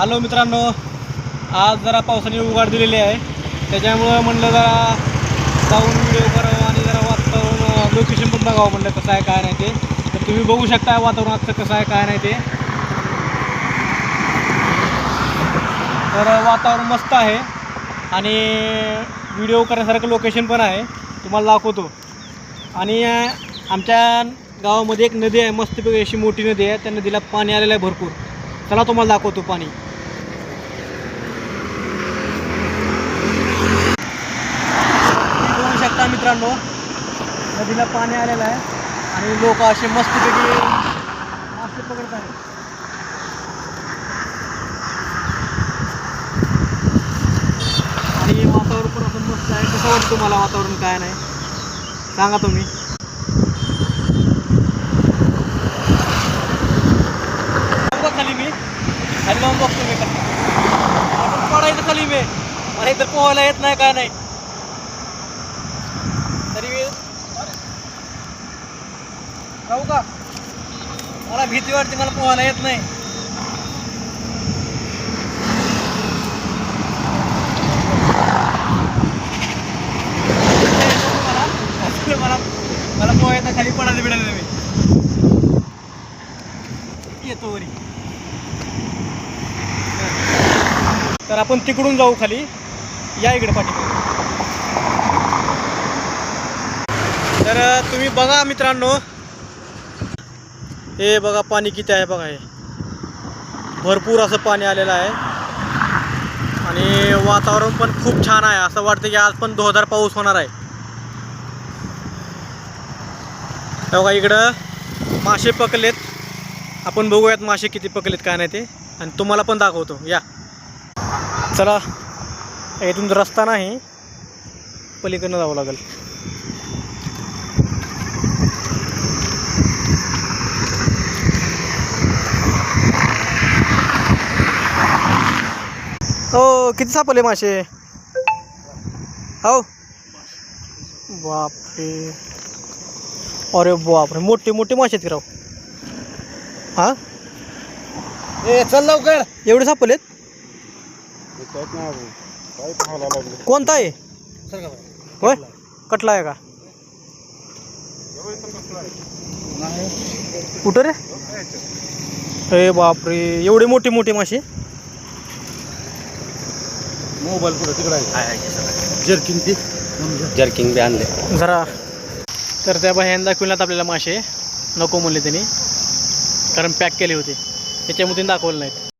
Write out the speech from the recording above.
Hello मित्रांनो आज जरा पावसाने उघाड दिलेली आहे. त्याच्यामुळं म्हणलं जरा जाऊन व्हिडिओ करावं आणि जरा वातावरण लोकेशन पण बघावं म्हणलं कसं आहे काय नाही ते. तर तुम्ही बघू शकता वातावरण आजचं कसं आहे काय नाही ते. तर वातावरण मस्त आहे आणि व्हिडिओ करण्यासारखं लोकेशन पण आहे. तुम्हाला दाखवतो. आणि आमच्या गावामध्ये एक नदी आहे मस्तपैकी अशी मोठी नदी आहे. त्या नदीला पाणी आलेलं आहे भरपूर. चला तुम्हाला दाखवतो पाणी तुम्ही बघू शकता मित्रांनो नदीला पाणी आलेलं आहे आणि लोक असे मस्तपैकी मासे पकडत आहेत. आणि वातावरण पण असं मस्त आहे. कसं वाटतं तुम्हाला वातावरण काय नाही? सांगा तुम्ही. खाली मी खाली लावून बघतो मी. खाली आपण पडायचं खाली मी मला इथं पोहायला येत नाही काय नाही तरी मी जाऊ का? मला भीती वाटते मला पोहायला येत नाही. मला मला मला पोहायला खाली पडायला बिडायला मी येतो वरी. तर आपण तिकडून जाऊ खाली. या इकडे पाठीकडे तर तुम्ही बघा मित्रांनो. हे बघा पाणी किती आहे बघा हे. भरपूर असं पाणी आलेलं आहे. आणि वातावरण पण खूप छान आहे. असं वाटतं की आज पण दोधार पाऊस होणार आहे. बघा इकडं मासे पकलेत आपण बघूयात मासे किती पकलेत काय नाही ते. आणि तुम्हाला पण दाखवतो. या. चला इथून रस्ता नाही. पलीकडनं जावं लागेल. हो किती सापले मासे? हो. बापरे. अरे बापरे मोठे मोठे मासे आहेत राव? हा? ए चल लवकर. एवढे सापलेत कोणता आहे? होय? कटला आहे का? कुठं रे? अरे बापरे एवढे मोठे मोठे मासे मोबाईल कुठं? तिकडे आहे. जर्किंग ती. जर्किंग बी आणले. जरा. तर त्या बाह्यानं दाखविल्यात आपल्याला मासे. नको म्हणले त्यांनी. कारण पॅक केले होते. त्याच्यामध्ये दाखवले नाहीत.